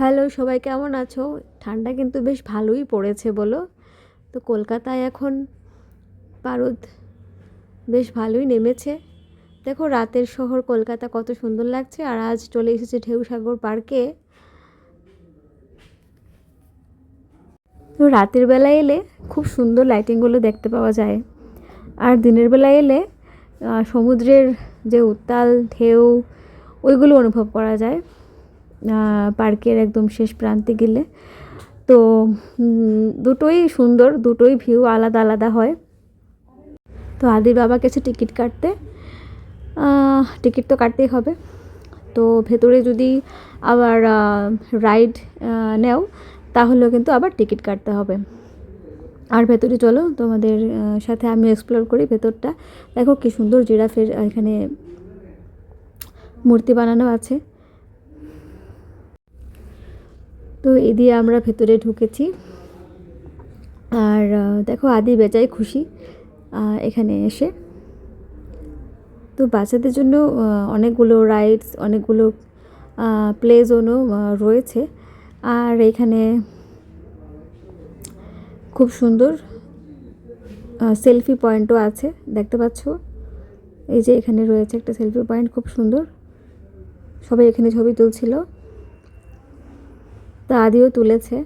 Hello, সবাই কেমন আছো? ঠান্ডা কিন্তু বেশ ভালোই পড়েছে বলো। তো কলকাতায় এখন পারদ বেশ ভালোই নেমেছে। দেখো, রাতের শহর কলকাতা কত সুন্দর লাগছে, আর আজ চলে এসেছে ঢেউসাগর পার্কে। তো রাতের বেলা এলে খুব সুন্দর লাইটিংগুলো দেখতে পাওয়া যায়। আর দিনের বেলা এলে সমুদ্রের যে উত্তাল ঢেউ, ওইগুলো অনুভব করা যায়। পার্কের একদম শেষ প্রান্তে গেলে। তো দুটোই সুন্দর, দুটোই ভিউ আলাদা আলাদা হয়। তো আদির বাবা গেছে টিকিট কাটতে টিকিট তো কাটতেই হবে। তো ভেতরে যদি আবার রাইড নেও, তাহলেও কিন্তু আবার টিকিট কাটতে হবে। আর ভেতরে চলো, তোমাদের সাথে আমি এক্সপ্লোর করি ভেতরটা। দেখো কি সুন্দর জিরাফের এখানে মূর্তি বানানো আছে। তো এই দিয়ে আমরা ভেতরে ঢুকেছি। আর দেখো আদি বেচাই খুশি এখানে এসে। তো বাচ্চাদের জন্য অনেকগুলো রাইডস অনেকগুলো প্লে জোনও রয়েছে। আর এখানে খুব সুন্দর সেলফি পয়েন্টও আছে, দেখতে পাচ্ছ? এই যে এখানে রয়েছে একটা সেলফি পয়েন্ট খুব সুন্দর। সবাই এখানে ছবি তুলছিল। তা আদিও তুলেছে।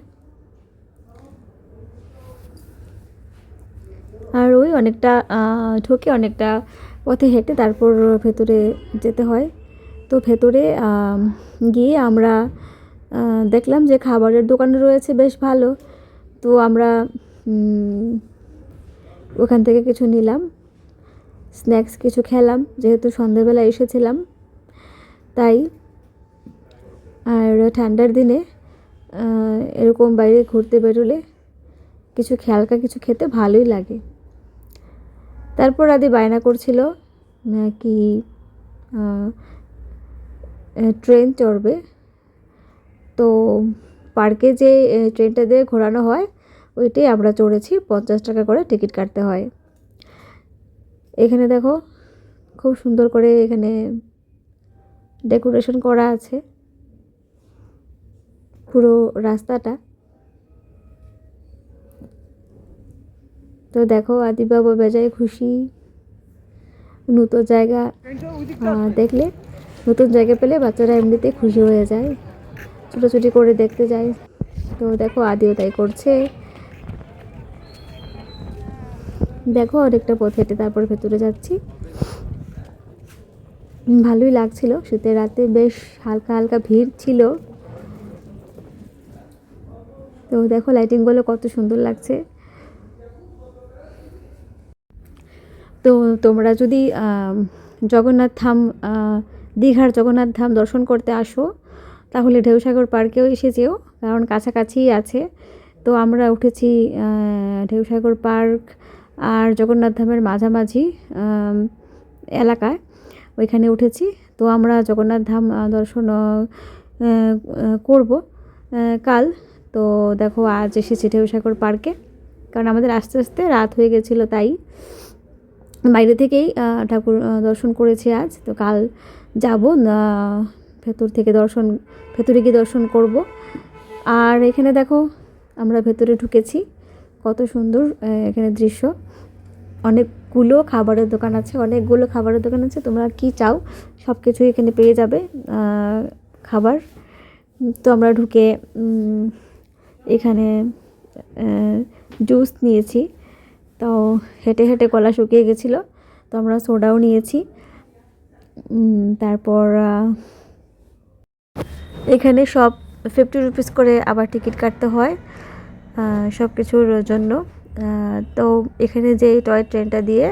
আর ওই অনেকটা ঢুকে অনেকটা পথে হেঁটে তারপর ভেতরে যেতে হয়। তো ভেতরে গিয়ে আমরা দেখলাম যে খাবারের দোকান রয়েছে বেশ ভালো। তো আমরা ওখান থেকে কিছু নিলাম। স্ন্যাক্স কিছু খেলাম, যেহেতু সন্ধেবেলা এসেছিলাম। তাই, আর ঠান্ডার দিনে এরকম বাইরে ঘুরতে বেরোলে কিছু খেয়ালকা কিছু খেতে ভালোই লাগে। তারপর আদি বায়না করছিল কি ট্রেন চড়বে। তো পার্কে যে ট্রেনটা দিয়ে ঘোরানো হয়, ওইটাই আমরা চড়েছি, পঞ্চাশ টাকা করে টিকিট কাটতে হয়। এখানে দেখো, খুব সুন্দর করে এখানে ডেকোরেশন করা আছে। পুরো রাস্তাটা। তো দেখো, আদিবাবা বেজায় খুশি। নতুন জায়গা দেখলে? নতুন জায়গা পেলে বাচ্চারা এমনিতে খুশি হয়ে যায়। ছোটোছুটি করে দেখতে যায়। তো দেখো, আদিও তাই করছে। দেখো, অনেকটা পথ হেঁটে তারপর ভেতরে যাচ্ছি। ভালোই লাগছিল, শীতের রাতে বেশ হালকা হালকা ভিড় ছিল। তো দেখো লাইটিংগুলো কত সুন্দর লাগছে। তো তোমরা যদি জগন্নাথ ধাম দীঘার জগন্নাথ ধাম দর্শন করতে আসো, তাহলে ঢেউসাগর পার্কেও এসে যেও, কারণ কাছাকাছিই আছে। তো আমরা উঠেছি ঢেউসাগর পার্ক আর জগন্নাথ ধামের মাঝামাঝি এলাকায় ওইখানে উঠেছি। তো আমরা জগন্নাথ ধাম দর্শন করব কাল। তো দেখো আজ এসেছি ঢেউসাগর পার্কে। কারণ আমাদের আস্তে আস্তে রাত হয়ে গেছিল তাই। বাইরে থেকেই ঠাকুর দর্শন করেছি আজ। তো কাল যাব ভেতর থেকে দর্শন, ভেতরে গিয়ে দর্শন করব। আর এখানে দেখো আমরা ভেতরে ঢুকেছি। কত সুন্দর এখানে দৃশ্য। অনেকগুলো খাবারের দোকান আছে, অনেকগুলো খাবারের দোকান আছে। তোমরা কি চাও সব কিছুই এখানে পেয়ে যাবে খাবার। তো আমরা ঢুকে এখানে জুস নিয়েছি। তো হেঁটে হেঁটে কলা শুকিয়ে গেছিল। তো আমরা সোডাও নিয়েছি। তারপর এখানে সব ফিফটি রুপিস করে আবার টিকিট কাটতে হয় সব কিছুর জন্য। তো এখানে যে টয় ট্রেনটা দিয়ে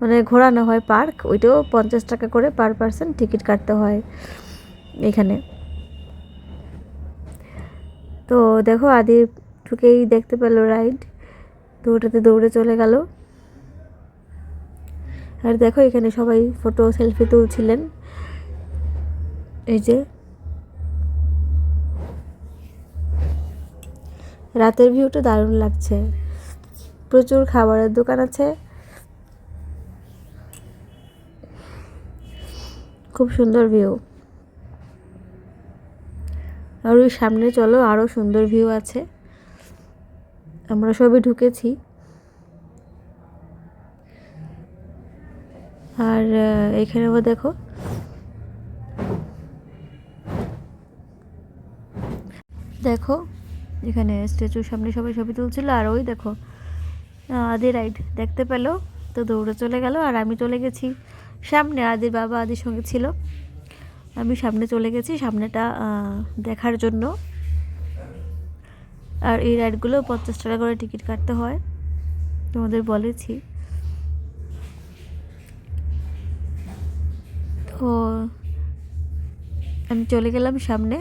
মানে ঘোরানো হয় পার্ক ওইটাও পঞ্চাশ টাকা করে পার পার্সন টিকিট কাটতে হয় এখানে। তো দেখো আদি ঢুকেই দেখতে পেল রাইড তো ওটাতে দৌড়ে চলে গেল। আর দেখো এখানে সবাই ফটো সেলফি তুলছিলেন। এই যে। রাতের ভিউটা দারুণ লাগছে। প্রচুর খাবারের দোকান আছে। খুব সুন্দর ভিউ আর ওই সামনে চলো আরও সুন্দর ভিউ আছে। আমরা সবে ঢুকেছি। আর এখানেও দেখো। দেখো, এখানে স্ট্যাচুর সামনে সবাই ছবি তুলছিল, আর ওই দেখো আদি রাইড দেখতে পেল, তো দৌড়ে চলে গেল, আর আমি চলে গেছি সামনে। আদির বাবা আদির সঙ্গে ছিল। আমি সামনে চলে গেছি, সামনেটা দেখার জন্য। আর এই রাইডগুলো পঞ্চাশ টাকা করে টিকিট কাটতে হয়, তোমাদের বলেছি। তো আমি চলে গেলাম সামনে।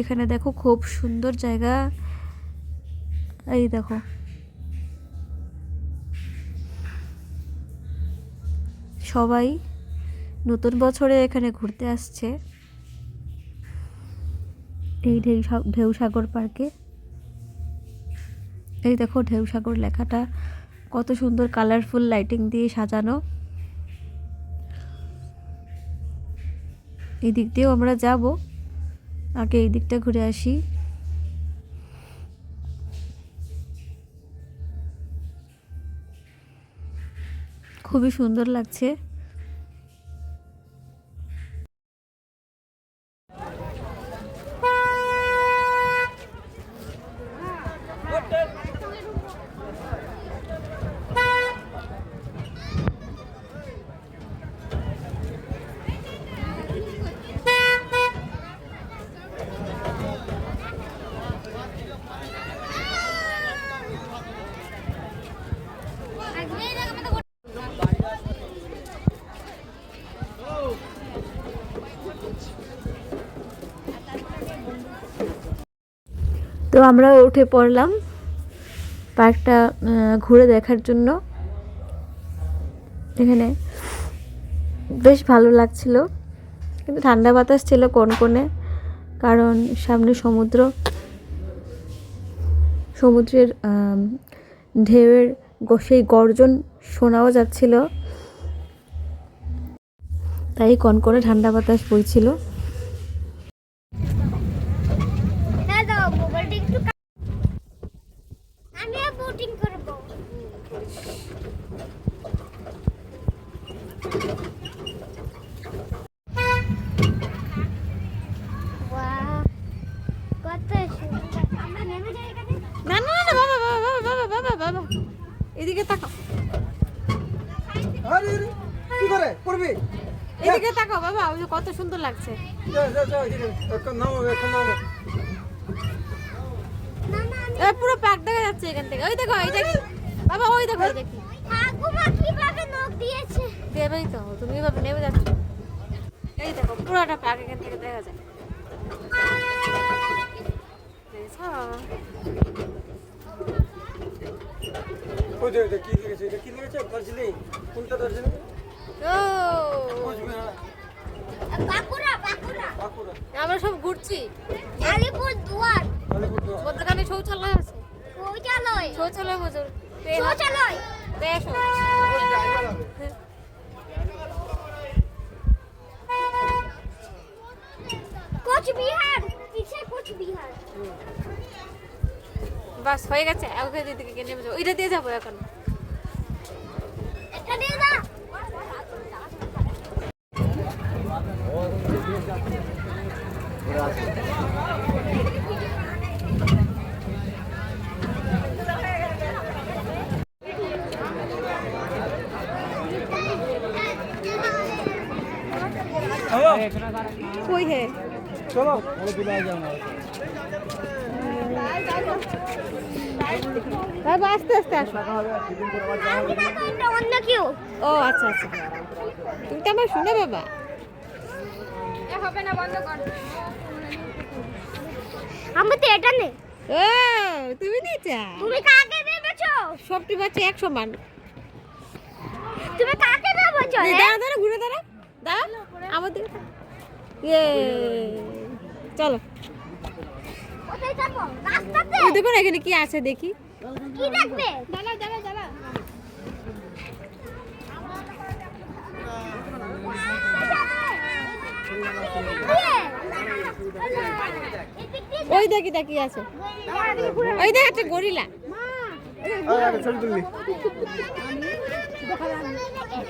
এখানে দেখো খুব সুন্দর জায়গা। এই দেখো। সবাই নতুন বছরে এখানে ঘুরতে আসছে। এই ঢেউ সা- ঢেউ সাগর পার্কে। এই দেখো ঢেউ সাগর লেখাটা কত সুন্দর কালারফুল লাইটিং দিয়ে সাজানো। এই দিক দিয়েও আমরা যাব। আগে এই দিকটা ঘুরে আসি। খুবই সুন্দর লাগছে। তো আমরা উঠে পড়লাম পার্কটা ঘুরে দেখার জন্য। এখানে বেশ ভালো লাগছিল। কিন্তু ঠান্ডা বাতাস ছিল কনকনে কারণ সামনে সমুদ্র। সমুদ্রের ঢেউয়ের সেই গর্জন শোনাও যাচ্ছিল। তাই কনকনে ঠান্ডা বাতাস বইছিল হ্যাঁ দাও মোবাইলটা একটু কা- আমি আর বোটিং করব বাহ কত সুন্দর আমরা নেমে যাই এখানে না না না বাবা বাবা বাবা বাবা বাবা বাবা এদিকে তাকাও। আরে আরে, কি করে? করবি? এদিকে তাকাও বাবা ওই যে কত সুন্দর লাগছে। এ পুরো পার্ক দেখা যাচ্ছে এখান থেকে। ওই দেখো এইটা কি বাবা ওই দেখো ঠাকুমা কীভাবে নখ দিয়েছে? দেবেই তো তুমি এভাবে নেমে যাচ্ছ। এই দেখো পুরোটা পার্ক এখান থেকে দেখা যায়? ওই যে এটা কি লিখেছে এটা কি লিখেছে দার্জিলিং। কোনটা দার্জিলিং? ও। বাঁকুড়া বাঁকুড়া। বাঁকুড়া। আমরা সব ঘুরছি। আলিপুর দুয়ার মধ্যখানে শৌচালয় আছে। শৌচালয়। শৌচালয় মজুর। শৌচালয়। বেশ কোচবিহার। পিছে কোচবিহার? বাস হয়ে গেছে। ওকে দিদিকে নেমে যাব। ওইটা দিয়ে যাব এখন। এটা দিয়ে দাও বাবা আস্তে আস্তে আসো। অন্য কেউ ও আচ্ছা আচ্ছা। তুমি তো আমার শুনে বাবা। আমি তো এটা নেই ও তুমি নিচা তুমি কাকে ভেবেছো? সবটি বাচ্চা এক সমান তুমি কাকে ভেবেছো দাঁড়া দাঁড়া ঘুরে দাঁড়া। দাঁড়া তাকা। ইয়ে। চলো। দেখুন এখানে কি আছে দেখি। কি দেখবে? দাঁড়া দাঁড়া দাঁড়া ওই দেখি দেখি আছে। ওই দেখ একটা গরিলা।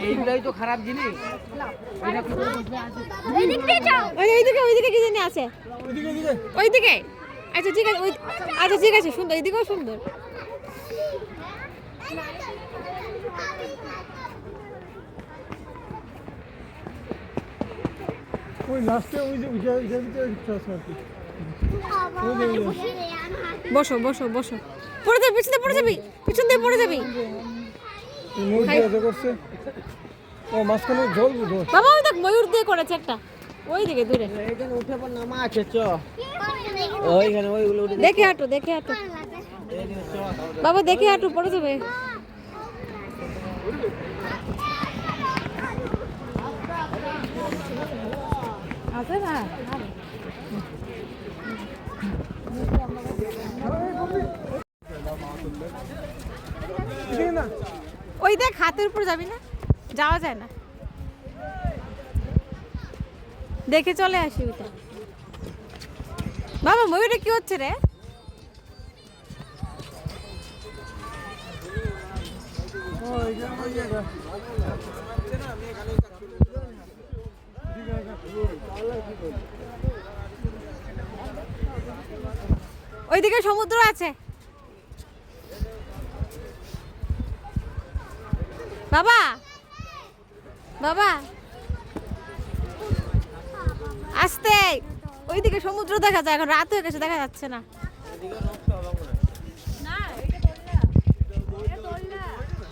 এইগুলাই তো খারাপ জিনিস। ওই ওইদিকে ওইদিকে কি জানি আছে। ওইদিকে। আচ্ছা ঠিক আছে ওই আচ্ছা ঠিক আছে সুন্দর এদিকেও সুন্দর। ওই লাস্টে ওই যে বসো বসো বসো। পড়ে যাবি পিছনে পড়ে যাবি পিছন দিয়ে পড়ে যাবি। করছে। ও মাঝখানে জল বাবা ওই দেখ ময়ূর দিয়ে করেছে একটা। ওই দিকে দূরে। এইখানে উঠে পর নামা আছে চ। দেখে হাঁটো দেখে হাঁটো। বাবা, দেখে হাঁটো, পড়ে যাবে। আছে না? ওই দেখ, হাতের উপর যাবি না? যাওয়া যায় না। দেখে চলে আসি ওইটা। বাবা ময়ূরে কি হচ্ছে রে? ওইদিকে সমুদ্র আছে। বাবা বাবা। আসতে। ওইদিকে সমুদ্র দেখা যায়, এখন রাত হয়ে গেছে, দেখা যাচ্ছে না।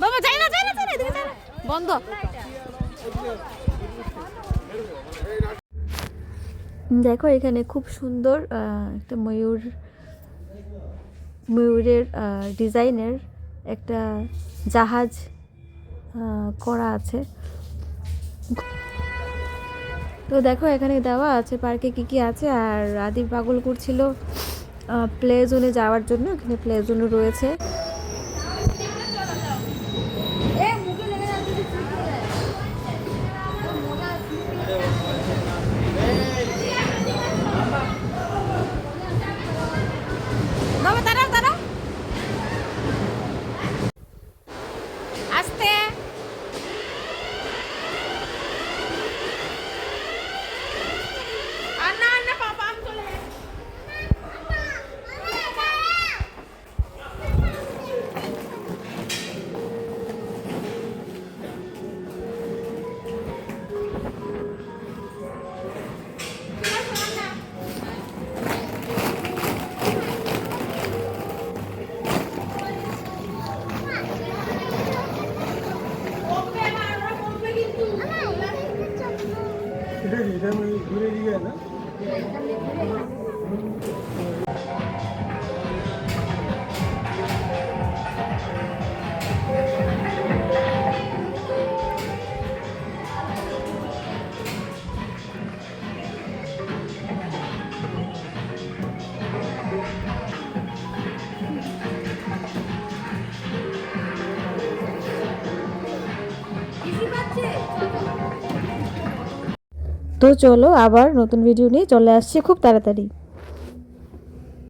বাবা, যাই না যাই না। বন্ধ। দেখো, এখানে খুব সুন্দর একটা ময়ূর, ময়ূরের ডিজাইনের একটা জাহাজ করা আছে। তো দেখো, এখানে দেওয়া আছে পার্কে কি কি আছে, আর আদি পাগল করছিল প্লে জোনে যাওয়ার জন্য, এখানে প্লে জোনও রয়েছে। তো চলো আবার নতুন ভিডিও নিয়ে চলে আসছি খুব তাড়াতাড়ি।